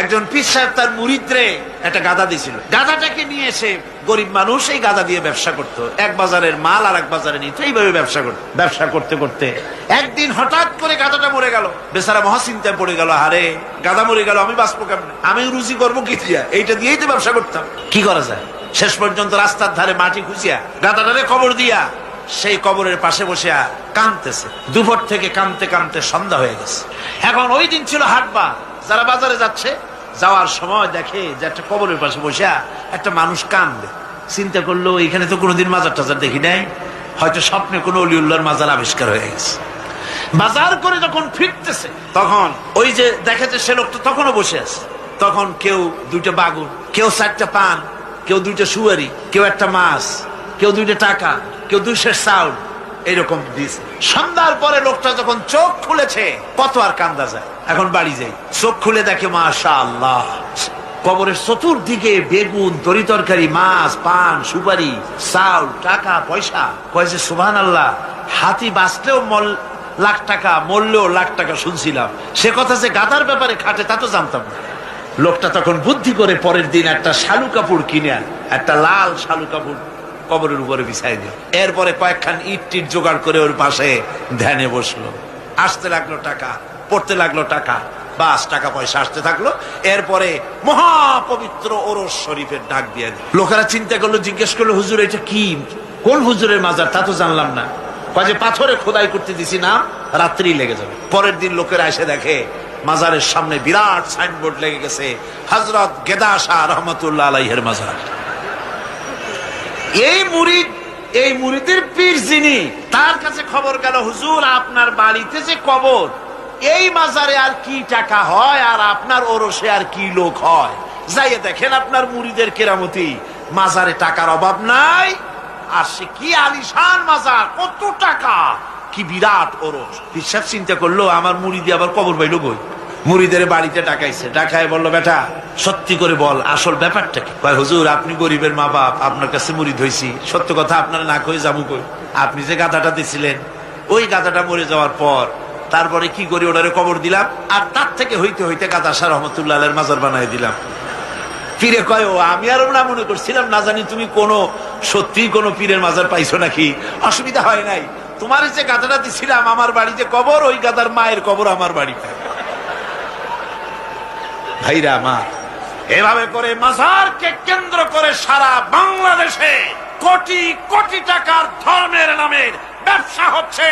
একজন পীর সাহেব তার মুরিদরে একটা গাদা দিছিল গাদাটাকে নিয়ে এসে গরিব মানুষ এই গাদা দিয়ে ব্যবসা করতো। এক বাজারের মাল আর এক বাজারে নিত, এইভাবে ব্যবসা করতো। ব্যবসা করতে করতে একদিন হঠাৎ করে গাদাটা মরে গেল। বেচারা মহাচিন্তায় পড়ে গেল আরে গাদা মরে গেল, আমি বাঁচবো কেমন? আমি রুজি করব কি দিয়া? এইটা দিয়েই তো ব্যবসা করতাম। কি করা যায়? শেষ পর্যন্ত রাস্তার ধারে মাটি খুঁজিয়া গাদাটারে কবর দিয়া সেই কবরের পাশে বসে কাঁদতেছে। দুপুর থেকে কাঁদতে কাঁদতে সন্ধ্যা হয়ে গেছে। এখন ওই দিন ছিল হাটবা যারা বাজারে যাচ্ছে যাওয়ার সময় দেখে যে একটা কবরের পাশে বসে একটা মানুষ কান্দে চিন্তা করল, এখানে তো কোনোদিন মাজার টাজার দেখি নাই। হয়তো স্বপ্নে কোনো অলিউল্লাহর মাজার আবিষ্কার হয়ে গেছে। বাজার করে যখন ফিরতেছে, তখন ওই যে দেখে সে লোকটা তখনও বসে আছে। তখন কেউ দুইটা বাগুন, কেউ চারটা পান, কেউ দুইটা সুয়ারি, কেউ একটা মাছ, কেউ দুইটা টাকা, কেউ দুইশের চাউল এরকম দিয়েছে সন্ধ্যার পরে লোকটা যখন চোখ খুলেছে, কত আর কান্দা যায়। এখন বাড়ি যাই। চোখ খুলে দেখে মাশা আল্লাহ কবরের চতুর্দিকে বেগুন, তরি তরকারি, মাছ, পান, সুপারি, চাউল, টাকা, পয়সা। কয়েছে সুভান আল্লাহ হাতি বাঁচলেও মল, লাখ টাকা, মরলেও লাখ টাকা শুনছিলাম। সে কথা যে গাদার ব্যাপারে খাটে, তা তো জানতাম না। লোকটা তখন বুদ্ধি করে পরের দিন একটা শালু কাপড় কিনে একটা লাল শালু কাপড়। কবরের উপরে বিছাই দিল। এরপরে কয়েকখান ইট টিট জোগাড় করে ওর পাশে ধ্যানে বসল। আসতে লাগল টাকা, পড়তে লাগল টাকা, বাস, টাকা পয়সা আসতে থাকল। এরপরে মহাপবিত্র ওরস শরীফের ডাক দিয়ে দিল। লোকেরা চিন্তা করল, জিজ্ঞেস করল, হুজুর, এটা কি? কোন হুজুরের মাজার? তা তো জানলাম না। কাজে পাথরে খোদাই করতে দিছি না রাত্রি লেগে যাবে। পরের দিন লোকেরা এসে দেখে, মাজারের সামনে বিরাট সাইনবোর্ড লেগে গেছে হজরত গেদা রহমতুল্লাহ আলাইহের মাজার। এই মুরিদ, এই মুরিদের পীর যিনি, তার কাছে খবর গেল, হুজুর, আপনার বাড়িতে যে কবর, এই মাজারে আর কি টাকা হয়, আর আপনার ওরসে আর কি লোক হয়? যাইয়ে দেখেন আপনার মুড়িদের কেরামতি, মাজারে টাকার অভাব নাই, আর সে কি আলিশান মাজার, কত টাকা, কি বিরাট ওরস। বিশ্বাস চিন্তা করল, আমার মুড়ি দিয়ে আবার কবর পাইল বই মুড়িদের বাড়িতে ডাকাইছে। ডাকায় বলল, বেটা, সত্যি করে বল, আসল ব্যাপারটা কি? হুজুর, আপনি গরিবের মা বাপ, আপনার কাছে মুড়িদ হয়েছি সত্য কথা, আপনার না কয়ে যাব কই? আপনি যে গাদাটা দিছিলেন, ওই গাদাটা মরে যাওয়ার পর তারপরে কি করি ওটারে কবর দিলাম আর তার থেকে হইতে হইতে গাদা শাহ রহমতুল্লাহ মাজার বানাই দিলাম। ফিরে কয়, ও, আমি আরও না মনে করছিলাম, না জানি তুমি কোন, সত্যি কোন পীরের মাজার পাইছো নাকি? অসুবিধা হয় নাই। তোমার যে গাদাটা দিছিলাম, আমার বাড়িতে কবর, ওই গাদার মায়ের কবর আমার বাড়িতে। ভাইরা আমার, এভাবে করে মাজারকে কেন্দ্র করে সারা বাংলাদেশে কোটি কোটি টাকার ধর্মের নামের ব্যবসা হচ্ছে।